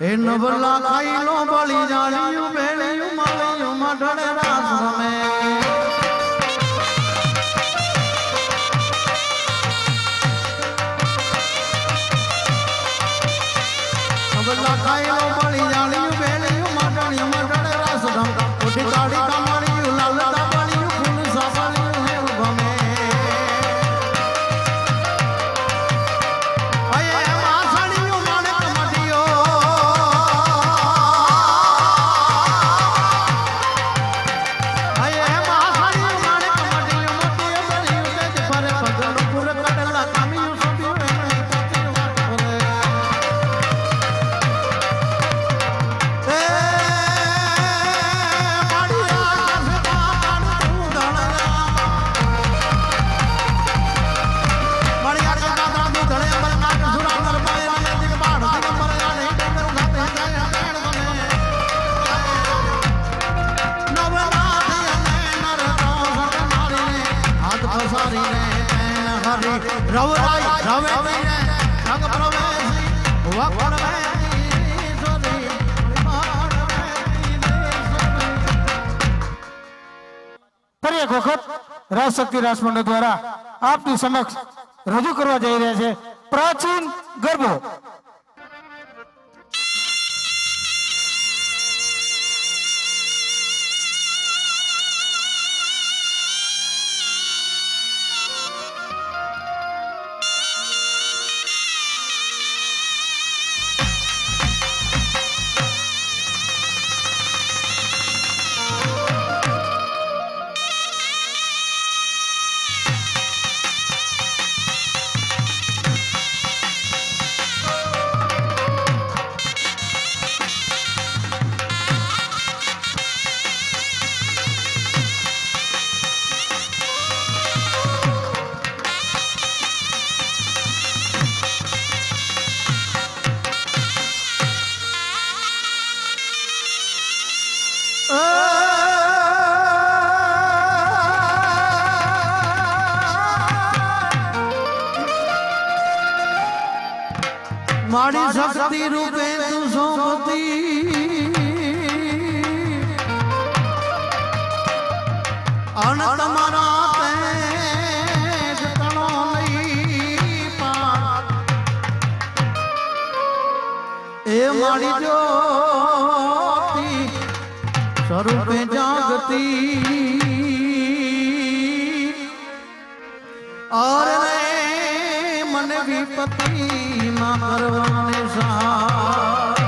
હે નબલા ખાઈ લો બળી જાણ્યું બેણ્યું માળ્યું મઢડે રાસ રમે નબલા ખાઈ લો બળી જાણ્યું धानी रव राय, रवे रंग प्रवे वक्र एक वक्त राजशक्ति राजमंडल द्वारा आपकी समक्ष रजू करवा जा रहे हैं। प्राचीन गर्भ મારી શક્તિ રૂપે તું સોમતિ અન તમારા તેજ તણો સ્વરૂપે જાગતી. અર વિપતિ મારવાને સહાય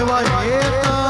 એવા એક